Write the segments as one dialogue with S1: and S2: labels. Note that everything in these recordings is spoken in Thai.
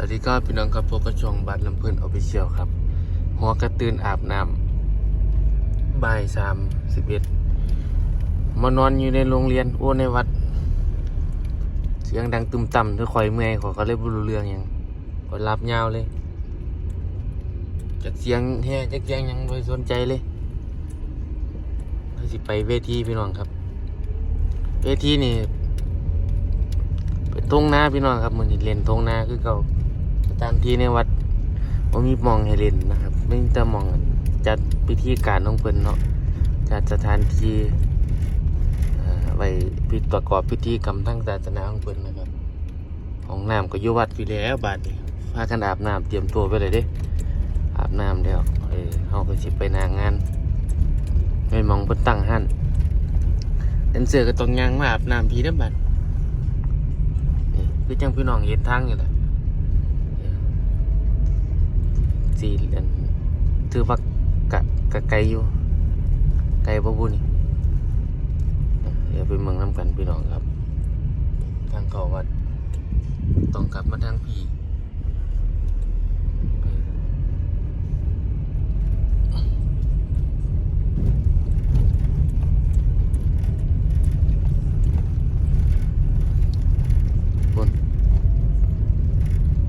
S1: สวัสดีครับพี่น้องครับพบกับช่องบัตรลำพื่อนออฟฟิเชียลครับ หัวกระตื่นอาบน้ำบ่ายสามสิบเอ็ดมานอนอยู่ในโรงเรียนโอ้ในวัด เสียงดังตึมต่ำด้วยคอยเมื่อยเขอก็เลยบ่รู้เรื่องหยังก็รับยาวเลยจากเสียงแห่จากเสียงยังไม่สนใจเลยสิไปเวทีพี่น้องครับ เวทีนี่เป็นทงนาพี่น้องครับมือนี้เล่นทงนาคือเก่า สถานที่ในวัดว่ามีมองให้เล่นนะครับ ไม่มีแต่มองจัดพิธีการของเพิ่นเนาะจัดสถานที่เอ่อไว้พิประกอบพิธีกรรมทางศาสนาของเพิ่นนะครับห้องน้ำก็อยู่วัดพี่แล้วบาดนี้พากันอาบน้ำเตรียมตัวไปเลยเด้อาบน้ำแล้วเออเฮาก็สิไปนางงานไม่มองเพิ่นตั้งหันเดนเสือก็ต้องยางมาอาบน้ำพี่เด้อบัดนี่คือจังพี่น้องเห็นทางอยู่แหละ สี่เดือนถือว่ากะกะไกลอยู่ ไกลบ่บุนี่เดี๋ยวไปเมืองน้ำกันพี่น้องครับ ทางเขาวัดต้องกลับมาทางพี่บน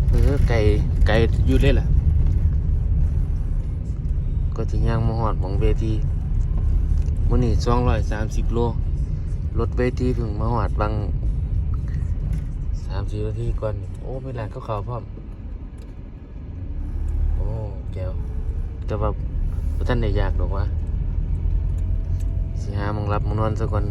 S1: เออไก่ไก่อยู่เลยล่ะ ก็จะย่างมาหอดหมองเวทีมื้อนี้สองร้อยสามสิบโลรถเวทีเพิ่งมาหอดบางสามสิบนาทีก่อน โอ้ไม่ร้านก็ขาพร้อม โอ้แก้วแต่ว่าท่านได้อยากหรอกวะสิหามองรับมองนอนซะก่อน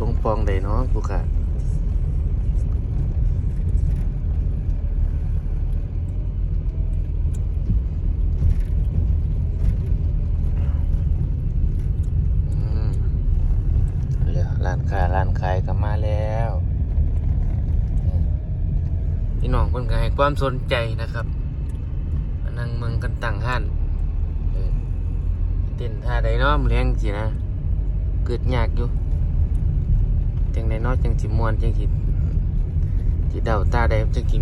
S1: ลงปองได้เนาะกูค่ะมเหลือร้านค้าร้านขายก็มาแล้วอืม พี่น้องคนก็ให้ความสนใจนะครับนั่งเมืองกันต่างห้านเต้นท่าใดเนาะมอเลี้ยงสินะ เกิดยากอยู่จังไดเนาะจังสิมวนจังสิสิเดาตาได้จังสิ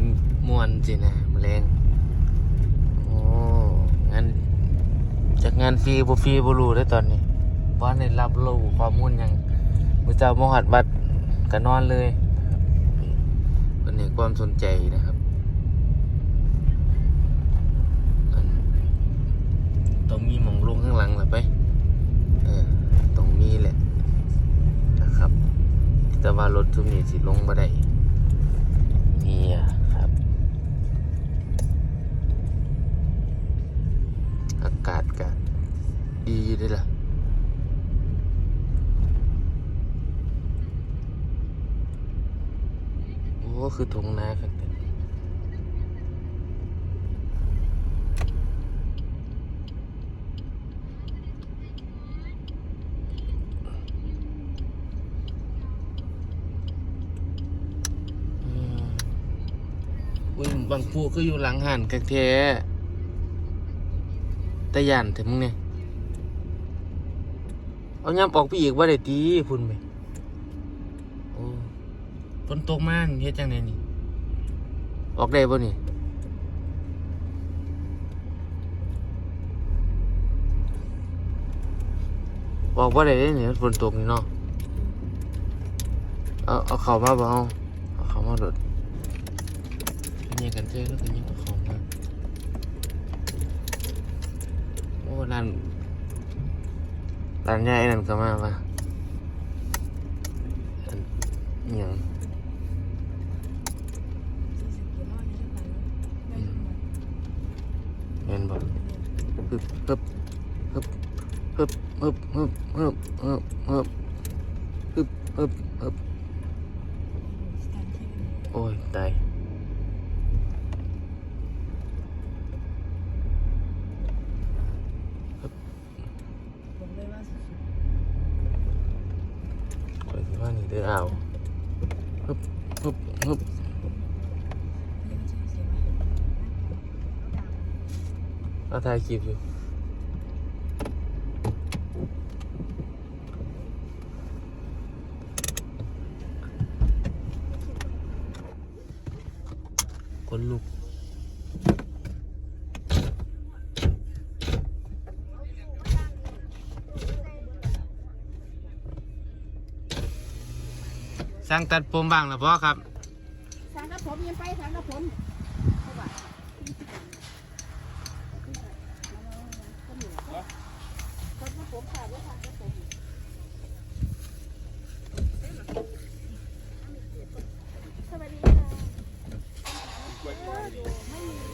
S1: มวนสินะแมลงโอ้งานจากงานฟรีบ่ฟรีบ่รู้เด้ตอนนี้บ่ได้รับรู้ข้อมูลหยังมือเจ้ามาฮอดบัดก็นอนเลยครับเพิ่นความสนใจนะครับ ต้องมีหมองลงข้างหลังล่ะไปเออต้องมีแหละนะครับ แต่ว่ารถทุกนี้สิลงมาได้นี่ครับ อากาศก็ดีเด้วยล่ะโอ้คือทงนาครับอืม อุ้ยบางผู้ก็อยู่หลังหันกักแท้แต่ย่านถึงมึงเนี่ยเอาย้ำออกไปอีกว่าได้ตีพุ่นไปโอ้ฝนตกมากเฮ็ดจังไดนี่ ออกได้บ่นี่ออกบ่ได้เนี่ฝนตกนี่เนาะเอาเอาเข้ามาบ่เอาเอาเข้ามาโดด นี่กันเจอแล้วก็ยังเอาเข้ามาโอ้ร้านร้านใหญ่นั่น เราถ่ายคลิปอยู่คนลุกสั่งตัดผมบ้างหรือ
S2: เปล่าครับ สั่
S3: งกระผมยังไปสั่งกระผม Hayır.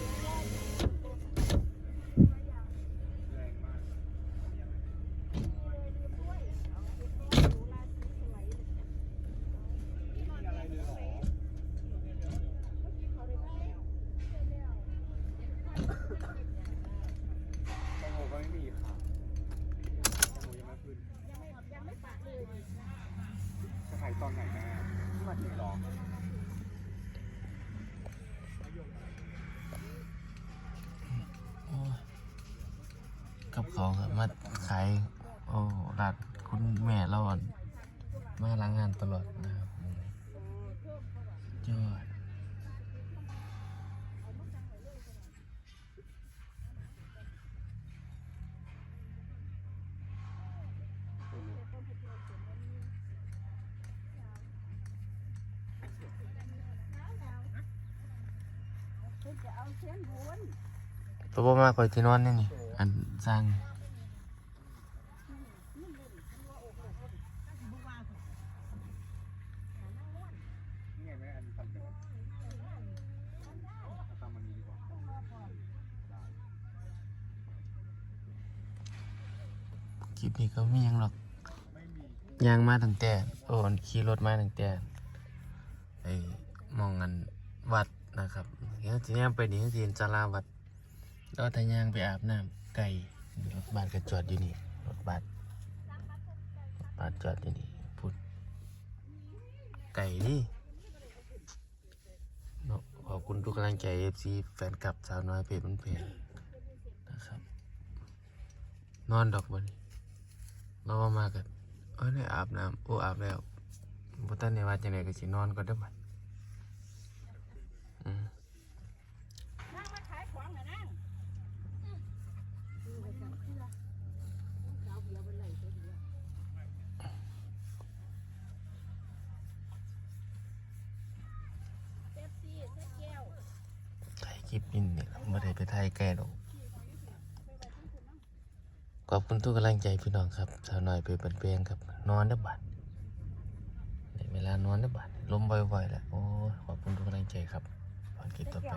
S1: กับเขาครับมาขายโอ้ร้านคุณแม่เราอนมาล้างงานตลอดนะครับยอด
S2: จะเอาเส้นวน
S1: ตัวบ่มาคอยที่นอนนี่นี่ อันสร้าง
S3: นี่ไงแม่อันนี้ทำกันเอาตามมันนี้ดีกว่า
S1: คลิปนี้ก็ไม่ยังหรอกยางมาตั้งแต่โอ้นขี่รถมาตั้งแต่ไอ้มองกันวัดนะครับเดี๋ยวทีนี้ไปนี่ทีนจาราวัดแล้วทายางไปอาบน้ำ ไก่รถบัสก็จอดอยู่นี่รถบัสรถบัสจอดอยู่นี่พูดไก่ดิเนาะขอบคุณทุกกำลังใจเอฟซีแฟนคลับสาวน้อยเพจมันเพจนะครับ นอนดอกบันมาว่ามากันเอ้ยได้อาบน้ำโอ้อาบแล้วบ่ทันได้ว่าจังไดก็สินอนก่อนด้อบัดอืม
S2: นั่งมาขายของเหรอนั่ง
S1: ถ่าย คลิปนี่นี่ล่ะบ่ได้ไปไทยแก่ดอกขอบคุณทุกกำลังใจพี่น้องครับสาวน้อยเพจบันเพลงครับ นอนเด้บัดเวลานอนเด้บัดลมบ่อยๆแหละโอ้ขอบคุณทุกกำลังใจครับตอนคลิปต่อไป